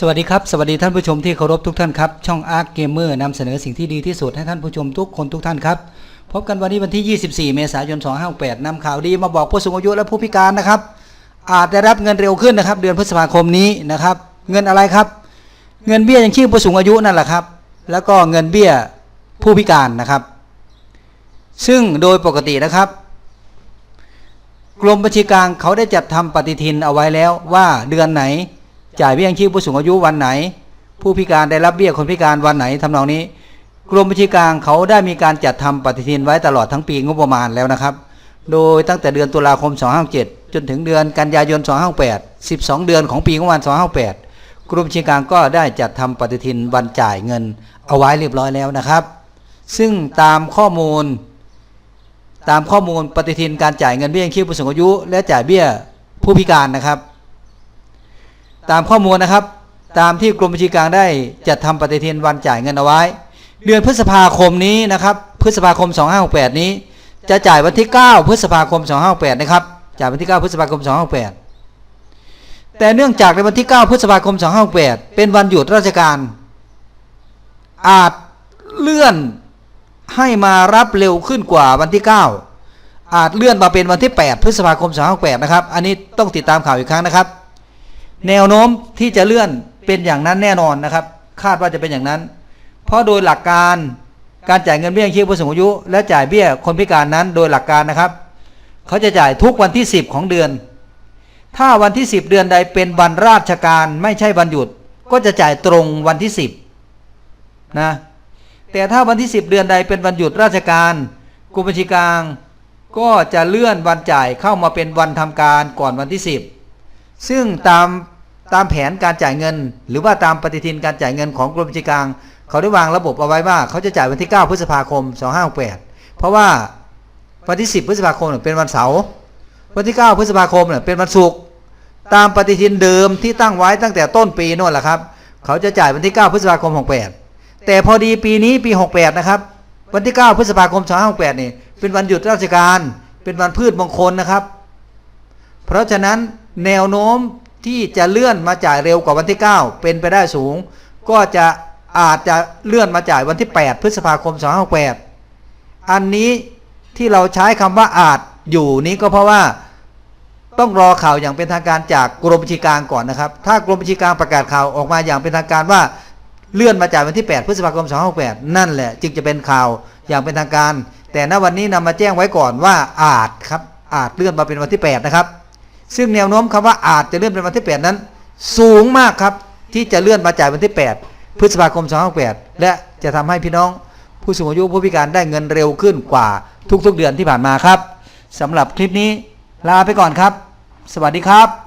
สวัสดีครับ สวัสดีท่านผู้ชมที่เคารพทุกท่านครับ ช่อง Arc Gamer นำเสนอสิ่งที่ดีที่สุดให้ท่านผู้ชมทุกคนทุกท่านครับ พบกันวันนี้วันที่ 24 เมษายน 2568นำข่าวดีมาบอกผู้สูงอายุและผู้พิการนะครับ อาจได้รับเงินเร็วขึ้นนะครับ เดือนพฤษภาคมนี้นะครับ เงินอะไรครับ เงินเบี้ยยังชีพผู้สูงอายุนั่นแหละครับ แล้วก็เงินเบี้ยผู้พิการนะครับ ซึ่งโดยปกตินะครับกรมบัญชีกลางเขาได้จัดทำปฏิทินเอาไว้แล้วว่าเดือนไหน จ่ายเบี้ยยังชีพผู้สูงอายุวันไหน ผู้พิการได้รับเบี้ยคนพิการวันไหนทำนองนี้ กรมบัญชีกลางเขาได้มีการจัดทำปฏิทินไว้ตลอดทั้งปีงบประมาณแล้วนะครับ โดยตั้งแต่เดือนตุลาคม 257 จนถึงเดือนกันยายน 258 12 เดือนของปีงบประมาณ 258 กรมบัญชีกลางก็ได้จัดทำปฏิทินวันจ่ายเงินเอาไว้เรียบร้อยแล้วนะครับ ซึ่งตามข้อมูล ตามข้อมูลปฏิทินการจ่ายเงินเบี้ยยังชีพผู้สูงอายุ และจ่ายเบี้ยผู้พิการนะครับ ตามข้อมูลนะครับ ตามที่กรมบัญชีกลางได้จัดทำปฏิทินวันจ่ายเงินเอาไว้ เดือนพฤษภาคมนี้นะครับ พฤษภาคม 2568 นี้ จะจ่ายวันที่ 9 พฤษภาคม 2568 นะครับ จ่ายวันที่ 9 พฤษภาคม 2568 แต่เนื่องจากในวันที่ 9 พฤษภาคม 2568 เป็นวันหยุดราชการ อาจเลื่อนให้มารับเร็วขึ้นกว่าวันที่ 9 อาจเลื่อนมาเป็นวันที่ 8 พฤษภาคม 2568 นะครับ อันนี้ต้องติดตามข่าวอีกครั้งนะครับ แนวโน้มที่จะเลื่อนเป็นอย่างนั้นแน่นอนนะครับ คาดว่าจะเป็นอย่างนั้น เพราะโดยหลักการการจ่ายเงินเบี้ยยังชีพผู้สูงอายุ และจ่ายเบี้ยคนพิการนั้นโดยหลักการนะครับ เขาจะจ่ายทุกวันที่ 10 ของเดือน ถ้าวันที่ 10 เดือนใดเป็นวันราชการไม่ใช่วันหยุด ก็จะจ่ายตรงวันที่ 10นะแต่ถ้าวันที่ 10 เดือนใดเป็นวันหยุดราชการกรมบัญชีกลาง ก็จะเลื่อนวันจ่ายเข้ามาเป็นวันทำการก่อนวันที่ 10 ซึ่งตามตามแผนการจ่ายเงิน หรือว่าตามปฏิทินการจ่ายเงินของกรมบัญชีกลาง เขาได้วางระบบเอาไว้ว่าเขาจะจ่ายวันที่ 9 พฤษภาคม 2568 เพราะว่าวันที่ 10 พฤษภาคมเนี่ยเป็นวันเสาร์วันที่ 9 พฤษภาคมเนี่ยเป็นวันศุกร์ตามปฏิทินเดิมที่ตั้งไว้ตั้งแต่ต้นปีโน่นแหละครับ เขาจะจ่ายวันที่ 9 พฤษภาคม 68 แต่พอดีปีนี้ปี 68 นะครับ วันที่ 9 พฤษภาคม 2568 นี่เป็นวันหยุดราชการ เป็นวันพืชมงคลนะครับ เพราะฉะนั้น แนวโน้มที่จะเลื่อนมาจ่ายเร็วกว่าวันที่ 9 เป็นไปได้สูง ก็จะอาจจะเลื่อนมาจ่ายวันที่ 8 พฤษภาคม 2568 อันนี้ที่เราใช้คำว่าอาจอยู่นี้ก็เพราะว่าต้องรอข่าวอย่างเป็นทางการจากกรมบัญชีกลางก่อนนะครับ ถ้ากรมบัญชีกลางประกาศข่าวออกมาอย่างเป็นทางการว่าเลื่อนมาจ่ายวันที่ 8 พฤษภาคม 2568นั่นแหละ จึงจะเป็นข่าวอย่างเป็นทางการ แต่ณวันนี้นำมาแจ้งไว้ก่อนว่าอาจครับอาจเลื่อนมาเป็นวันที่ 8 นะครับ ซึ่งแนวโน้มคำว่าอาจจะเลื่อนเป็นวันที่ 8 นั้น สูงมากครับที่จะเลื่อนมาจ่ายวันที่ 8 พฤษภาคม2568และจะทำให้พี่น้องผู้สูงอายุผู้พิการได้เงินเร็วขึ้นกว่าทุกๆเดือนที่ผ่านมาครับสำหรับคลิปนี้ลาไปก่อนครับ สวัสดีครับ